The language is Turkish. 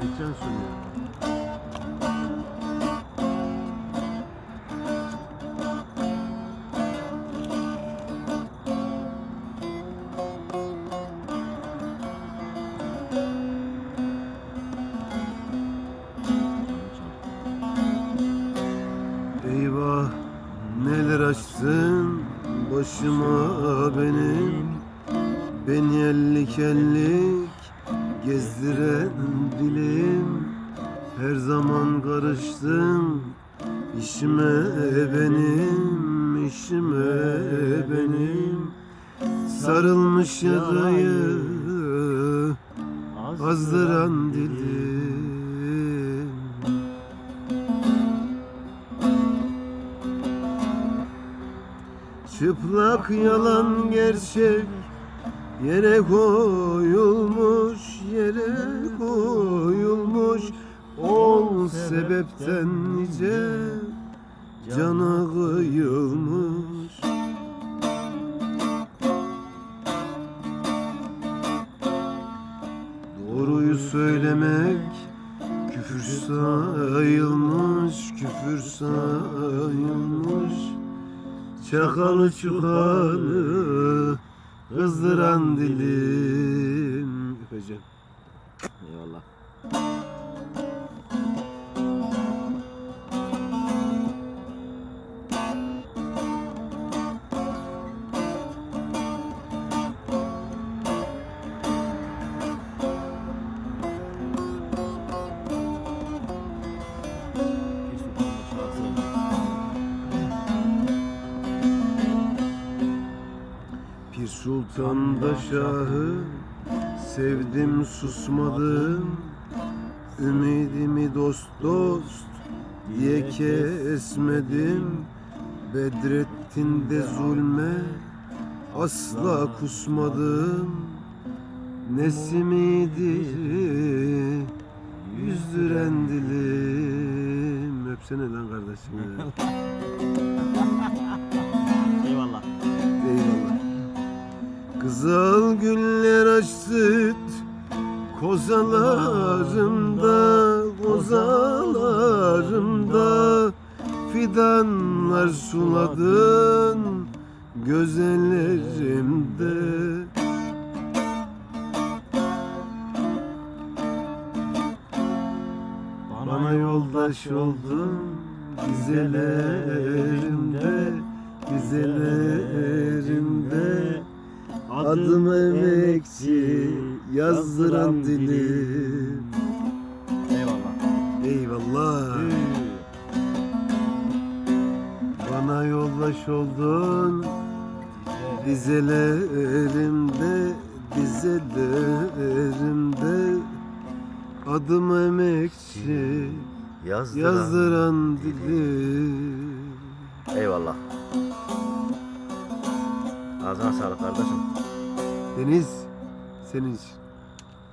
Geçen sunuyor. Eyvah neler açtın başıma benim iyilik gezdiren dilim. Her zaman karıştın işime benim işime benim. Sarılmış yarayı azdıran dilim. Çıplak yalan gerçek Yere koyulmuş, yere koyulmuş Ol sebepten nice cana kıyılmış. Doğruyu söylemek küfür sayılmış, küfür sayılmış. Çakalı çukalı kızdıran dilim Öpeceğim. Eyvallah. Sultan da Şahı sevdim susmadım. Ümidimi dost dost diye kesmedim. Bedrettin'de zulme asla kusmadım. Nesimiydi yüzdüren dilim Öpsene lan kardeşim Kızıl güller açtı kozalarımda, kozalarımda fidanlar suladın gözellerimde. Bana yoldaş oldun güzellerimde, güzellerimde Adım emekçi yazdıran dilim. Eyvallah. Eyvallah. Bana yoldaş oldun. Dizelerimde, dizelerimde. Adım emekçi yazdıran dilim. Eyvallah. Ağzına sağlık kardeşim. Deniz senin için